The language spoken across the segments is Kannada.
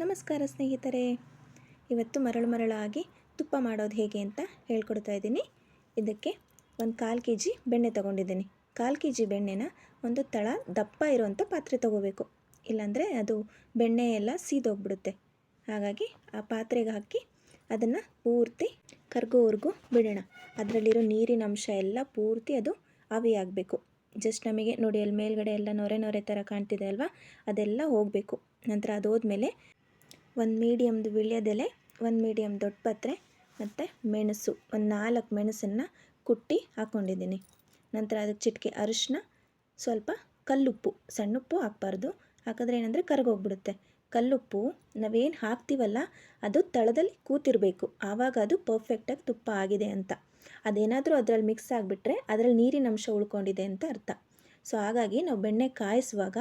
ನಮಸ್ಕಾರ ಸ್ನೇಹಿತರೆ. ಇವತ್ತು ಮರಳು ಮರಳಾಗಿ ತುಪ್ಪ ಮಾಡೋದು ಹೇಗೆ ಅಂತ ಹೇಳ್ಕೊಡ್ತಾ ಇದ್ದೀನಿ. ಇದಕ್ಕೆ ಒಂದು ಕಾಲು ಕೆ ಜಿ ಬೆಣ್ಣೆ ತೊಗೊಂಡಿದ್ದೀನಿ. ಕಾಲು ಕೆ ಜಿ ಬೆಣ್ಣೆನ ಒಂದು ತಳ ದಪ್ಪ ಇರುವಂಥ ಪಾತ್ರೆ ತೊಗೋಬೇಕು. ಇಲ್ಲಾಂದರೆ ಅದು ಬೆಣ್ಣೆ ಎಲ್ಲ ಸೀದೋಗ್ಬಿಡುತ್ತೆ. ಹಾಗಾಗಿ ಆ ಪಾತ್ರೆಗೆ ಹಾಕಿ ಅದನ್ನು ಪೂರ್ತಿ ಕರ್ಗೋವರೆಗೂ ಬಿಡೋಣ. ಅದರಲ್ಲಿರೋ ನೀರಿನ ಅಂಶ ಎಲ್ಲ ಪೂರ್ತಿ ಅದು ಆವಿಯಾಗಬೇಕು ಜಸ್ಟ್ ನಮಗೆ ನೋಡಿ ಅಲ್ಲಿ ಮೇಲ್ಗಡೆ ಎಲ್ಲ ನೊರೆ ನೊರೆ ಥರ ಕಾಣ್ತಿದೆ ಅಲ್ವಾ? ಅದೆಲ್ಲ ಹೋಗಬೇಕು. ನಂತರ ಅದು ಹೋದ್ಮೇಲೆ ಒಂದು ಮೀಡಿಯಮ್ದು ವಿಳ್ಯದೆಲೆ, ಒಂದು ಮೀಡಿಯಮ್ ದೊಡ್ಡ ಪತ್ರೆ ಮತ್ತು ಮೆಣಸು, ಒಂದು ನಾಲ್ಕು ಮೆಣಸನ್ನು ಕುಟ್ಟಿ ಹಾಕ್ಕೊಂಡಿದ್ದೀನಿ ನಂತರ ಅದಕ್ಕೆ ಚಿಟಿಕೆ ಅರಿಶಿನ ಸ್ವಲ್ಪ ಕಲ್ಲುಪ್ಪು ಸಣ್ಣ ಉಪ್ಪು ಹಾಕ್ಬಾರ್ದು. ಹಾಕಿದ್ರೆ ಏನಂದರೆ ಕರಗೋಗ್ಬಿಡುತ್ತೆ. ಕಲ್ಲುಪ್ಪು ನಾವೇನು ಹಾಕ್ತೀವಲ್ಲ, ಅದು ತಳದಲ್ಲಿ ಕೂತಿರಬೇಕು. ಆವಾಗ ಅದು ಪರ್ಫೆಕ್ಟಾಗಿ ತುಪ್ಪ ಆಗಿದೆ ಅಂತ. ಅದೇನಾದರೂ ಅದರಲ್ಲಿ ಮಿಕ್ಸ್ ಆಗಿಬಿಟ್ರೆ ಅದರಲ್ಲಿ ನೀರಿನ ಅಂಶ ಉಳ್ಕೊಂಡಿದೆ ಅಂತ ಅರ್ಥ. ಸೊ ಹಾಗಾಗಿ ನಾವು ಬೆಣ್ಣೆ ಕಾಯಿಸುವಾಗ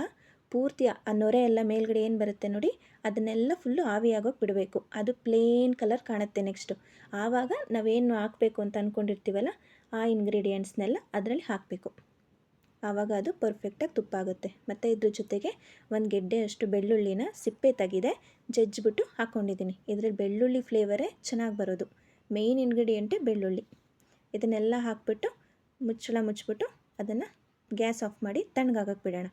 ಪೂರ್ತಿ ಆ ನೊರೆ ಎಲ್ಲ ಮೇಲ್ಗಡೆ ಏನು ಬರುತ್ತೆ ನೋಡಿ, ಅದನ್ನೆಲ್ಲ ಫುಲ್ಲು ಆವಿಯಾಗೋಗಿ ಬಿಡಬೇಕು. ಅದು ಪ್ಲೇನ್ ಕಲರ್ ಕಾಣುತ್ತೆ ನೆಕ್ಸ್ಟು ಆವಾಗ ನಾವೇನು ಹಾಕಬೇಕು ಅಂತ ಅಂದ್ಕೊಂಡಿರ್ತೀವಲ್ಲ ಆ ಇಂಗ್ರೀಡಿಯೆಂಟ್ಸ್ನೆಲ್ಲ ಅದರಲ್ಲಿ ಹಾಕಬೇಕು. ಆವಾಗ ಅದು ಪರ್ಫೆಕ್ಟಾಗಿ ತುಪ್ಪ ಆಗುತ್ತೆ ಮತ್ತು ಇದ್ರ ಜೊತೆಗೆ ಒಂದು ಗೆಡ್ಡೆ ಅಷ್ಟು ಬೆಳ್ಳುಳ್ಳಿನ ಸಿಪ್ಪೆ ತೆಗಿದೆ ಜಜ್ಜಿಬಿಟ್ಟು ಹಾಕ್ಕೊಂಡಿದ್ದೀನಿ ಇದರಲ್ಲಿ ಬೆಳ್ಳುಳ್ಳಿ ಫ್ಲೇವರೇ ಚೆನ್ನಾಗಿ ಬರೋದು. ಮೇಯ್ನ್ ಇಂಗ್ರೀಡಿಯೆಂಟೇ ಬೆಳ್ಳುಳ್ಳಿ. ಇದನ್ನೆಲ್ಲ ಹಾಕ್ಬಿಟ್ಟು ಮುಚ್ಚಳ ಮುಚ್ಚಿಬಿಟ್ಟು ಅದನ್ನು ಗ್ಯಾಸ್ ಆಫ್ ಮಾಡಿ ತಣ್ಣಗಾಗಕ್ಕೆ ಬಿಡೋಣ.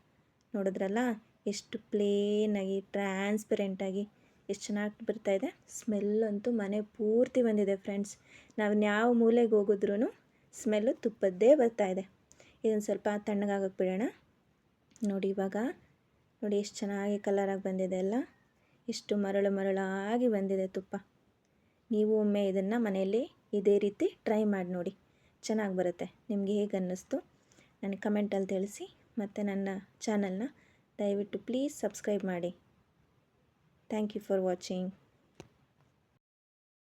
ನೋಡಿದ್ರಲ್ಲ? ಎಷ್ಟು ಪ್ಲೇನಾಗಿ ಟ್ರಾನ್ಸ್ಪರೆಂಟಾಗಿ ಎಷ್ಟು ಚೆನ್ನಾಗಿ ಬರ್ತಾಯಿದೆ ಸ್ಮೆಲ್ ಅಂತೂ ಮನೆ ಪೂರ್ತಿ ಬಂದಿದೆ ಫ್ರೆಂಡ್ಸ್ ನಾವು ಯಾವ ಮೂಲೆಗೆ ಹೋಗಿದ್ರೂ ಸ್ಮೆಲ್ಲು ತುಪ್ಪದ್ದೇ ಬರ್ತಾಯಿದೆ ಇದನ್ನು ಸ್ವಲ್ಪ ತಣ್ಣಗಾಗಕ್ಕೆ ಬಿಡೋಣ. ನೋಡಿ ಇವಾಗ. ನೋಡಿ ಎಷ್ಟು ಚೆನ್ನಾಗಿ ಕಲರಾಗಿ ಬಂದಿದೆ ಎಲ್ಲ ಎಷ್ಟು ಮರಳು ಮರಳಾಗಿ ಬಂದಿದೆ ತುಪ್ಪ. ನೀವು ಒಮ್ಮೆ ಇದನ್ನು ಮನೆಯಲ್ಲಿ ಇದೇ ರೀತಿ ಟ್ರೈ ಮಾಡಿ ನೋಡಿ. ಚೆನ್ನಾಗಿ ಬರುತ್ತೆ. ನಿಮಗೆ ಹೇಗೆ ಅನ್ನಿಸ್ತು? ನನಗೆ ಕಮೆಂಟಲ್ಲಿ ತಿಳಿಸಿ. ಮತ್ತು ನನ್ನ ಚಾನಲ್ನ ದಯವಿಟ್ಟು ಪ್ಲೀಸ್ ಸಬ್ಸ್ಕ್ರೈಬ್ ಮಾಡಿ. Thank you for watching.